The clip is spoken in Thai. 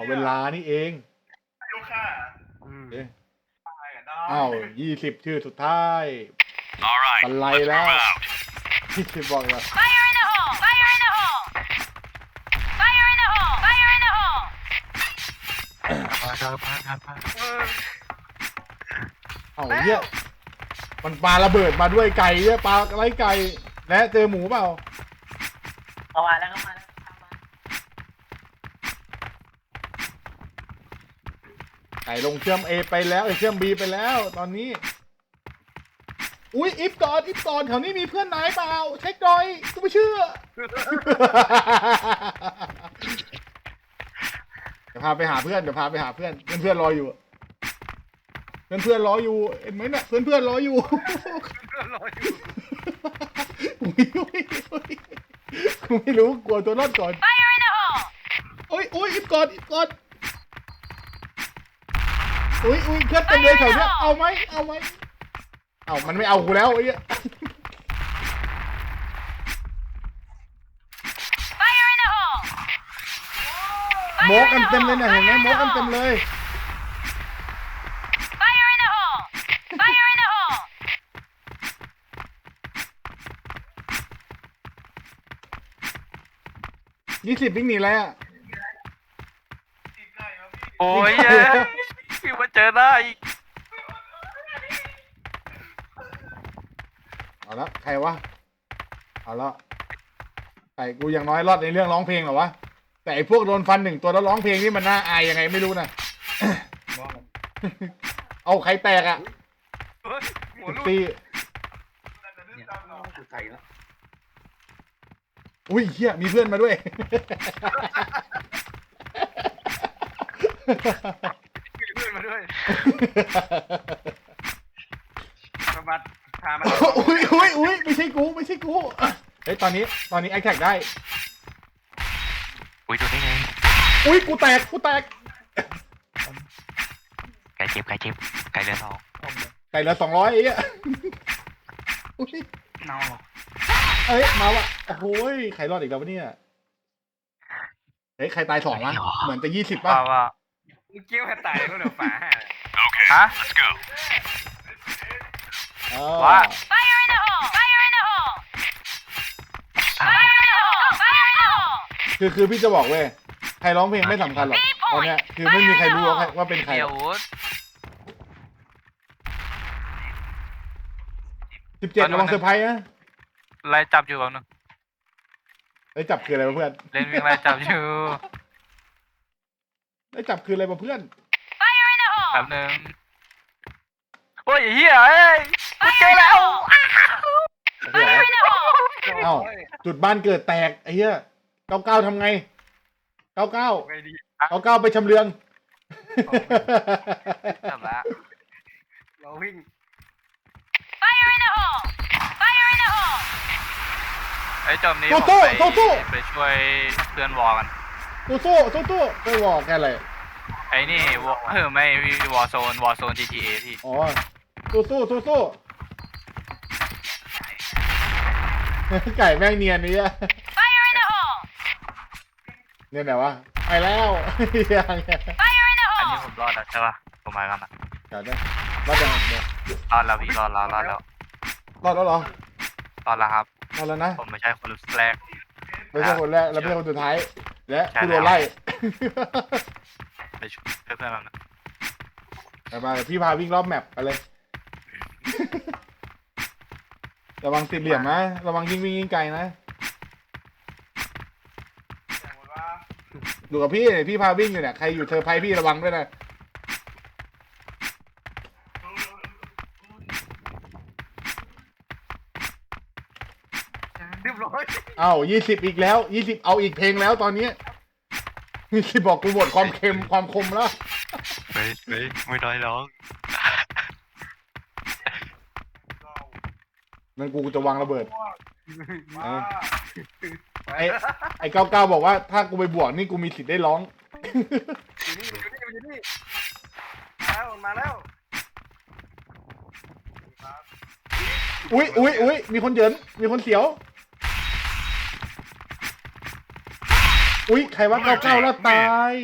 อเวลานี่เองลูกค่ะอืมเอ๊ะตายอะได้อ้าวยี่สิบชื่อสุดท้าย All right, บรรลัย let's แล้ว move out. ยี่สิบบอกว่า Fire in the hole! Fire in the hole! Fire in the hole! Fire in the hole! มาครับมาครับมาเอ้าเหี้ยมันปลาระเบิดมาด้วยไก่เนี่ยปลาอะไรไก่และเจอหมูเปล่าเข้ามาแล้วเข้ามาแล้วเข้ามา ไก่ลงเชื่อม A ไปแล้วเอ้ยเชื่อม B ไปแล้วตอนนี้ อุ้ยอิฟก่อนอิฟก่อนแถวนี้มีเพื่อนนายเปล่าเช็คหน่อยกูไม่เชื่อ เดี๋ยวพาไปหาเพื่อนเดี๋ยวพาไปหาเพื่อนเพื่อนเพื่อนรออยู่ เพื่อนเพื่อนรออยู่เห็นไหมเนี่ยเพื่อนเพื่อนรออยู่ รออยู่อุ๊ยอุ๊ยอุ๊ยกูไม่รู้กลัวตัวรอดก่อน Fire in the hole! โอ้ยโอ้ยอิฟก่อนอิฟก่อน อุ้ยอุ้ยเพื่อนเต็มเลยแถวเนี้ยเอาไหมเอาไหมเอามันไม่เอากูแล้วไอ้เหี้ย Fire in the hole! โมกกันเต็มเลยนะเห็นไหมโมกกันเต็มเลย Fire in the hole! Fire in the hole! ยี่สิบวิ่งหนีแล้วที่ใกล้แล้วพี่โอ้ยเย้ยพี่มาเจ อหน้าอีกเอาละใครวะ เอาละไอ้กูอย่างน้อยรอดในเรื่องร้องเพลงเหรอวะ แต่ไอ้พวกโดนฟันหนึ่งตัวแล้วร้องเพลงนี่มันน่าอายยังไงไม่รู้นะ เอาใครแตกอะเฮ้ยหัวลูกตีน่าจะดื้อตามเรากูใส่แล้วอุ้ยเฮียมีเพื่อนมาด้วย มีเพื่อนมาด้วยประมาทพามาอุ้ยอุ้ยอุ้ยไม่ใช่กูไม่ใช่กูเฮ้ยตอนนี้ตอนนี้ไอแท็กได้ อุ้ยตัวนี้ไงอุ้ยกูแตกกูแตกไก่เจ็บไก่เจ็บไก่เหลือสองไก่ละสองร้อยไอ้เหี้ยอุ้ยเนาเอ้ยมาว่ะโอ้โหยใครรอดอีกแล้ววะเนี่ยเฮ้ยใครตายสองวะเหมือนจะยี่สิบป่ะ ว่าว่า มึงเกี้ยวแค่ตายก็เดี๋ยวฝาห่า Okay, Huh? let's go. อ๋อว่า Fire in the hole! Fire in the hole! Fire in the hole! Fire in the hole! คือคือพี่จะบอกเว้ยใครร้องเพลงไม่สำคัญหรอกตอนเนี้ยคือไม่มีใครรู้ว่าใครว่าเป็นใครเดี๋ยววุฒสิบเจ็ดระวังเซอร์ไพรส์นะไล่จับอยู่แป๊บนึงไอ้ยจับคืออะไรวะเพื่อน เล่นวิ่งไล่จับอยู่ไอ้ยจับคืออะไรวะเพื่อน Fire in the แป๊ hole! บนึงโอ้ยไอ้เฮียเอ้ยกูเจอแล้วเฮ้ย Fire in the hole! เอ้า จุดบ้านเกิดแตกไอ้เหี้ยเก้าเก้าทำไงเก้าเก้าไงดีเก้าเก้าไปชำเลือง จบละเราวิ่ง Fire in the hole! Fire in the hole! ไอ้ยจอมนี้สู้ผมสู้ไปสู้สู้ ไปช่วยเพื่อนวอกันสู้สู้สู้สู้ไปวอลแค่อะไร ไอ้นี่วอเออไม่วอโซนวอโซน GTA ที่อ๋อสู้สู้สู้สู้ไก่แม่งเนียนนี่อะ Fire in the hole! เนี่ยไหนวะไปแล้วยังไง Fire in the อันนี้ hole! ผมรอดแล้วใช่ป่ะผมมากันนะเดี๋ยวนะรอดยังเดี๋ยวรอดแล้วพี่รอดแล้วรอดแล้วรอดแล้วเหรอรอดแล้วครับ รอดแล้วนะผมไม่ใช่คนแรก ไม่ใช่คนแรกแล้วไม่ใช่คนสุดท้าย และใช่ผู้โดนแล้วไล่ ไปช่วยเพื่อนมันนะไปมาเดี๋ยวพี่พาวิ่งรอบแมปไปเลย ระวังติดเหลี่ยมนะ ระวังยิงวิ่งยิงไกลนะแต่หมดว่าดูกับพี่เนี่ยพี่พาวิ่งอยู่เนี่ย ใครอยู่เธอร์ไพรส์พี่ระวังด้วยนะ เรียบร้อย เอ้ายี่สิบอีกแล้วยี่สิบเอาอีกเพลงแล้วตอนนี้ ยี่สิบบอกกูหมดความเค็มความคมแล้ว เฮ้ยเฮ้ยไม่ได้หรอกเรานั่นกูจะวางระเบิด มาไอ้ไอ้เก้าเก้าบอกว่าถ้ากูไปบวกนี่กูมีสิทธิ์ได้ร้อง อยู่นี่อยู่นี่อยู่นี่มาแล้วมาแล้วอุ้ยอุ้ยอุ้ยมีคนเหยินมีคนเสียว อุ้ยใครว่าเก้าเก้าแล้วตาย